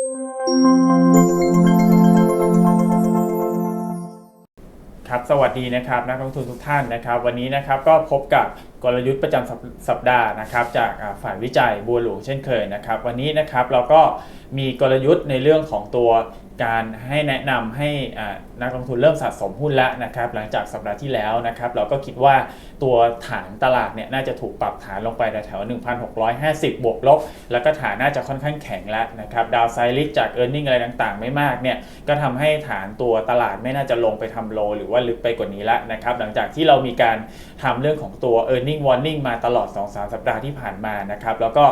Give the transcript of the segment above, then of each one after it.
ครับสวัสดีนะครับนักลงทุนทุกท่านนะครับ วันนี้นะครับก็พบกับ กลยุทธ์ประจำสัปสัปดาห์นะครับจากฝ่ายวิจัยบัวหลวงเช่นเคยนะครับ วันนี้นะครับเราก็มีกลยุทธ์ในเรื่องของตัวการให้แนะนำให้นักลงทุนเริ่มสะสมหุ้นแล้วนะครับ หลังจากสัปดาห์ที่แล้วนะครับ เราก็คิดว่าตัวฐานตลาดเนี่ยน่าจะถูกปรับฐานลงไปแถวๆ1,650 บวกลบ แล้วก็ฐานน่าจะค่อนข้างแข็งแล้วนะครับ ดาวไซริกจาก e a r n i n g อะไรต่างๆ ไม่มากเนี่ยก็ทำให้ฐานตัวตลาดไม่น่าจะลงไปทำโล หรือว่าลึกไปกว่านี้แล้วนะครับ หลังจากที่เรามีการทำเรื่องของตัว e a r n i n g warning มาตลอด 2-3 สัปดาห์ที่ผ่านมานะครับแล้วก็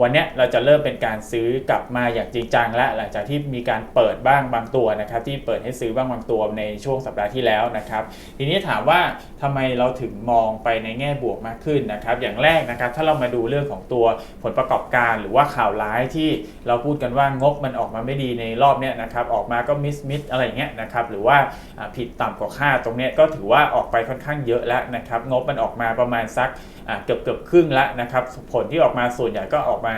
วันนี้เราจะเริ่มเป็นการซื้อกลับมาอย่างจริงจังแล้วหลังจากที่มีการเปิดบ้างบางตัวนะครับที่เปิดให้ซื้อบ้างบางตัวในช่วงสัปดาห์ที่แล้วนะครับทีนี้ถามว่าทำไมเราถึงมองไปในแง่บวกมากขึ้นนะครับอย่างแรกนะครับถ้าเรามาดูเรื่องของตัวผลประกอบการหรือว่าข่าวร้ายที่เราพูดกันว่างบมันออกมาไม่ดีในรอบเนี้ยนะครับออกมาก็มิสมิสอะไรเงี้ยนะครับหรือว่าอ่าผิดต่ำกว่าคาดตรงเนี้ยก็ถือว่าออกไปค่อนข้างเยอะแล้วนะครับงบมันออกมาประมาณสักอ่าเกือบเกือบครึ่งแล้วนะครับผลที่ออกมาส่วนใหญ่ก็ออกมา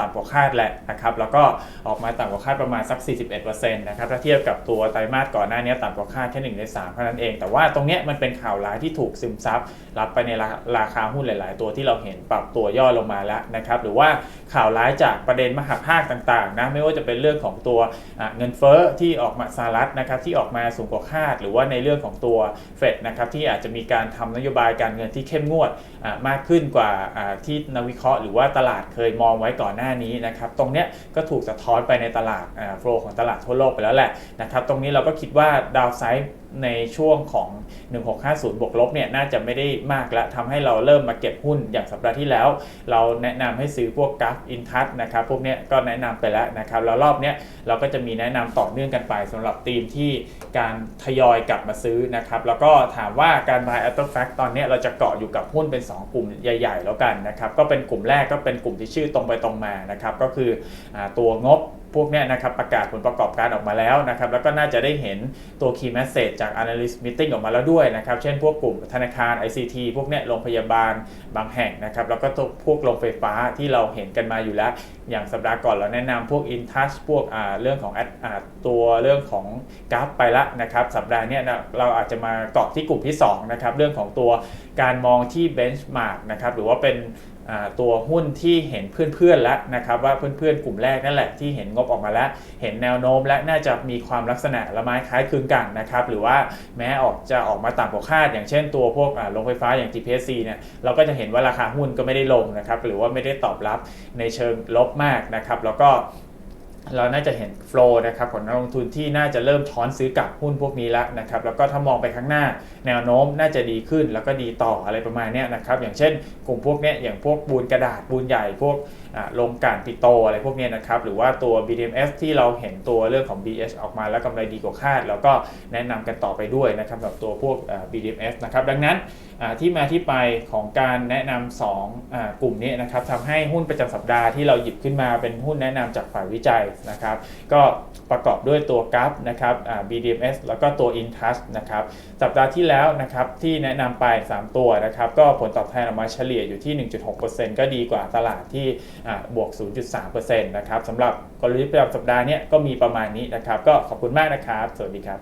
ต่ำกว่าคาดแหละนะครับแล้วก็ออกมาต่ำกว่าคาดประมาณสัก 41%นะครับถ้าเทียบกับตัวไตรมาสก่อนหน้านี้ต่ำกว่าคาดแค่1ใน3เท่านั้นเอง แต่ว่าตรงนี้มันเป็นข่าวร้ายที่ถูกซึมซับรับไปในราราคาหุ้นหลาย ๆ ตัวที่เราเห็นปรับตัวย่อลงมาแล้วนะครับหรือว่าข่าวร้ายจากประเด็นมหาภาคต่าง ๆ นะไม่ว่าจะเป็นเรื่องของตัวเงินเฟ้อที่ออกมาสหรัฐนะครับที่ออกมาสูงกว่าคาด หรือว่าในเรื่องของตัวเฟดนะครับที่อาจจะมีการทำนโยบายการเงินที่เข้มงวดมากขึ้นกว่าที่นักวิเคราะห์หรือว่าตลาดเคยมองไว้ก่อนหน้านี้นะครับตรงเนี้ยก็ถูกสะท้อนไปในตลาดโฟลของตลาดทั่วโลกไปแล้วแหละนะครับตรงนี้เราก็คิดว่าดาวไซด์ในช่วงของ 1650 บวกลบเนี่ยน่าจะไม่ได้มากแล้วทำให้เราเริ่มมาเก็บหุ้นอย่างสัปดาห์ที่แล้ว เราแนะนำให้ซื้อพวกกราฟอินทัชนะครับพวกเนี้ยก็แนะนำไปแล้วนะครับแล้วรอบเนี้ยเราก็จะมีแนะนำต่อเนื่องกันไปสำหรับทีมที่การทยอยกลับมาซื้อนะครับแล้วก็ถามว่าการ buy after fact ตอนเนี้ยเราจะเกาะอยู่กับหุ้นเป็น 2 กลุ่มใหญ่ ๆ แล้วกันนะครับก็เป็นกลุ่มแรกก็เป็นกลุ่มที่ชื่อตรงไปตรงมานะครับก็คืออตัวงบ พวกนี้นะครับประกาศผลประกอบการออกมาแล้วนะครับแล้วก็น่าจะได้เห็นตัว key message จาก analyst meeting ออกมาแล้วด้วยนะครับเช่นพวกกลุ่มธนาคาร ICT พวกนี้โรงพยาบาลบางแห่งนะครับแล้วก็พวกโรงไฟฟ้าที่เราเห็นกันมาอยู่แล้ว อย่างสัปดาห์ก่อนเราแนะนำพวก InTouch พวกอ่าเรื่องของ ad- อ่าตัวเรื่องของกราฟไปละนะครับสัปดาห์นี้เราอาจจะมาเกาะที่กลุ่มที่2นะครับเรื่องของตัวการมองที่ benchmark นะครับหรือว่าเป็น ตัวหุ้นที่เห็นเพื่อนๆแล้วนะครับว่าเพื่อนๆกลุ่มแรกนั่นแหละที่เห็นงบออกมาแล้ว เห็นแนวโน้มและน่าจะมีความลักษณะละไม้คล้ายคลึงกันนะครับหรือว่าแม้ออกจะออกมาต่ำกว่าคาด อย่างเช่นตัวพวกโรงไฟฟ้าอย่าง GPSC เนี่ยเราก็จะเห็นว่าราคาหุ้นก็ไม่ได้ลงนะครับหรือว่าไม่ได้ตอบรับในเชิงลบมากนะครับแล้วก็ เราน่าจะเห็นโฟลว์นะครับของนักลงทุนที่น่าจะเริ่มช้อนซื้อกลับหุ้นพวกนี้แล้วนะครับแล้วก็ถ้ามองไปข้างหน้าแนวโน้มน่าจะดีขึ้นแล้วก็ดีต่ออะไรประมาณนี้นะครับอย่างเช่นกลุ่มพวกนี้อย่างพวกบูนกระดาษบูนใหญ่พวกอ่าโรงกลั่นปิโตอะไรพวกนี้นะครับหรือว่าตัว BDMs ที่เราเห็นตัวเรื่องของ BH ออกมาแล้วกำไรดีกว่าคาด แล้วก็แนะนำกันต่อไปด้วยนะครับกับตัวพวกอ่า BDMs นะครับดังนั้นอ่าที่มาที่ไปของการแนะนำสองอ่ากลุ่มนี้นะครับทำให้หุ้นประจำสัปดาห์ที่เราหยิบขึ้นมาเป็นหุ้นแนะนำจากฝ่ายวิจัยนะครับ ก็ประกอบด้วยตัวกราฟนะครับอ่า BDMs แล้วก็ตัว InTouch นะครับ สัปดาห์ที่แล้วนะครับที่แนะนำไป 3 ตัวนะครับ ก็ผลตอบแทนออกมาเฉลี่ยอยู่ที่ 1.6%ก็ดีกว่าตลาดที่บวก 0.3%นะครับสำหรับกลยุทธ์ประจำสัปดาห์นี้ก็มีประมาณนี้นะครับ ก็ขอบคุณมากนะครับ สวัสดีครับ